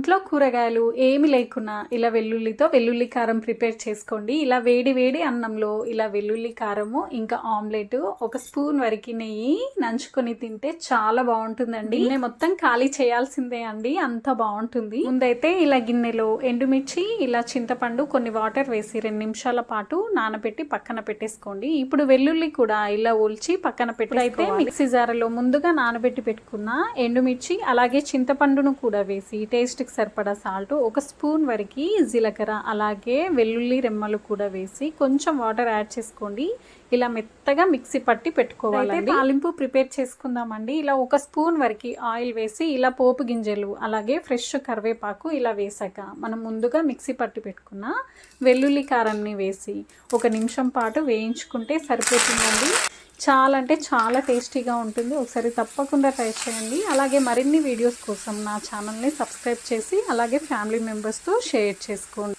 ఇంట్లో కూరగాయలు ఏమి లేకున్నా ఇలా వెల్లుల్లితో వెల్లుల్లి కారం ప్రిపేర్ చేసుకోండి. ఇలా వేడి వేడి అన్నంలో ఇలా వెల్లుల్లి కారము ఇంకా ఆమ్లెట్ ఒక స్పూన్ వరకు నెయ్యి నంచుకొని తింటే చాలా బాగుంటుందండి. గిన్నె మొత్తం ఖాళీ చేయాల్సిందే అండి అంత బాగుంటుంది. ముందైతే ఇలా గిన్నెలో ఎండుమిర్చి ఇలా చింతపండు కొన్ని వాటర్ వేసి రెండు నిమిషాల పాటు నానబెట్టి పక్కన పెట్టేసుకోండి. ఇప్పుడు వెల్లుల్లి కూడా ఇలా ఒలిచి పక్కన పెట్టి అయితే మిక్సీ జారలో ముందుగా నానబెట్టి పెట్టుకున్న ఎండుమిర్చి అలాగే చింతపండును కూడా వేసి టేస్ట్కి సరిపడా సాల్ట్ ఒక స్పూన్ వరకు జీలకర్ర అలాగే వెల్లుల్లి రెమ్మలు కూడా వేసి కొంచెం వాటర్ యాడ్ చేసుకోండి. ఇలా మెత్తగా మిక్సీ పట్టి పెట్టుకోవాలి తాలింపు ప్రిపేర్ చేసుకుందామండి. ఇలా ఒక స్పూన్ వరకు ఆయిల్ వేసి ఇలా పోపు గింజలు అలాగే ఫ్రెష్ కరివేపాకు ఇలా వేసాక మనం ముందుగా మిక్సీ పట్టి పెట్టుకున్న వెల్లుల్లి కారాన్ని వేసి ఒక నిమిషం పాటు వేయించుకుంటే సరిపోతుందండి. చాలా అంటే చాలా టేస్టీగా ఉంటుంది. ఒకసారి తప్పకుండా ట్రై చేయండి. అలాగే మరిన్ని వీడియోస్ కోసం నా ఛానల్ని సబ్స్క్రైబ్ చేసి అలాగే ఫ్యామిలీ మెంబర్స్తో షేర్ చేసుకోండి.